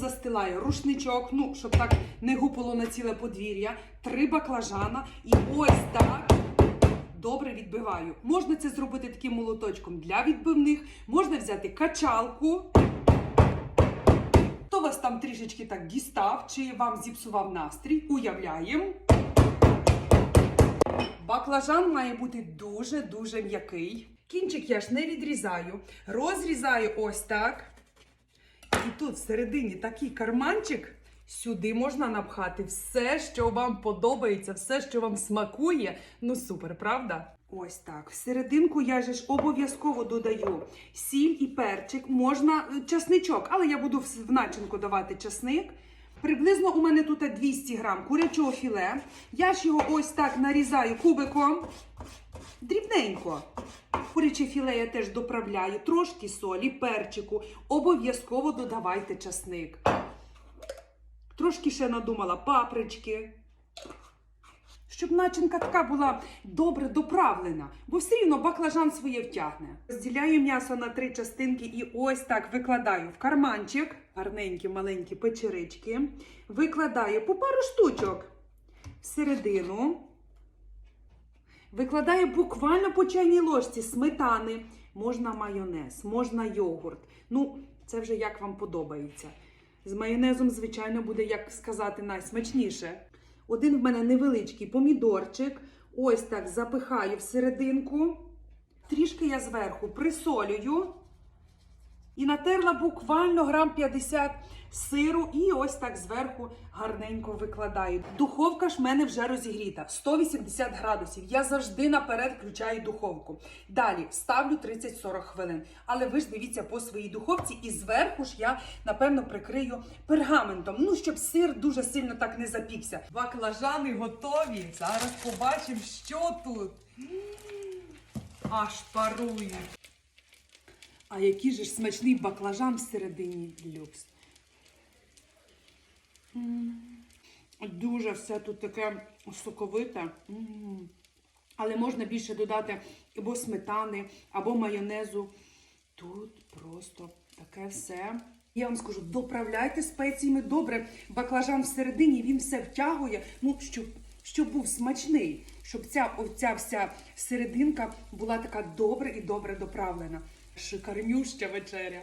застилаю рушничок, ну, щоб так не гупало на ціле подвір'я, три баклажана і ось так добре відбиваю. Можна це зробити таким молоточком для відбивних, можна взяти качалку. Хто вас там трішечки так дістав, чи вам зіпсував настрій, уявляємо. Баклажан має бути дуже-дуже м'який. Кінчик я ж не відрізаю, розрізаю ось так. І тут всередині такий карманчик. Сюди можна напхати все, що вам подобається, все, що вам смакує. Ну супер, правда? Ось так. Всерединку я же ж обов'язково додаю сіль і перчик. Можна е, часничок, але я буду в в начинку давати часник. Приблизно у мене тут 200 грам курячого філе. Я ж його ось так нарізаю кубиком. Дрібненько. Куряче філе я теж доправляю, трошки солі, перчику. Обов'язково додавайте часник. Трошки ще надумала папрички. Щоб начинка така була добре доправлена, бо все рівно баклажан своє втягне. Розділяю м'ясо на три частинки і ось так викладаю в карманчик, гарненькі маленькі печерички. Викладаю по пару штучок всередину. Викладаю буквально по чайній ложці сметани. Можна майонез, можна йогурт. Ну, це вже як вам подобається. З майонезом, звичайно, буде, як сказати, найсмачніше. Один в мене невеличкий помідорчик. Ось так запихаю всерединку. Трішки я зверху присолюю. І натерла буквально грам 50 сиру, і ось так зверху гарненько викладаю. Духовка ж в мене вже розігріта 180 градусів. Я завжди наперед включаю духовку. Далі ставлю 30-40 хвилин. Але ви ж дивіться по своїй духовці, і зверху ж я напевно прикрию пергаментом. Ну щоб сир дуже сильно так не запікся. Баклажани готові. Зараз побачимо, що тут. Аж парують. А який же ж смачний баклажан всередині люкс. М. Дуже все тут таке соковите. М. Але можна більше додати або сметани, або майонезу. Тут просто таке все. Я вам скажу, доправляйте спеціями добре. Баклажан всередині він все втягує. Ну, щоб, щоб був смачний, щоб ця оця вся серединка була така добре і добре доправлена. Шикарнюща вечеря.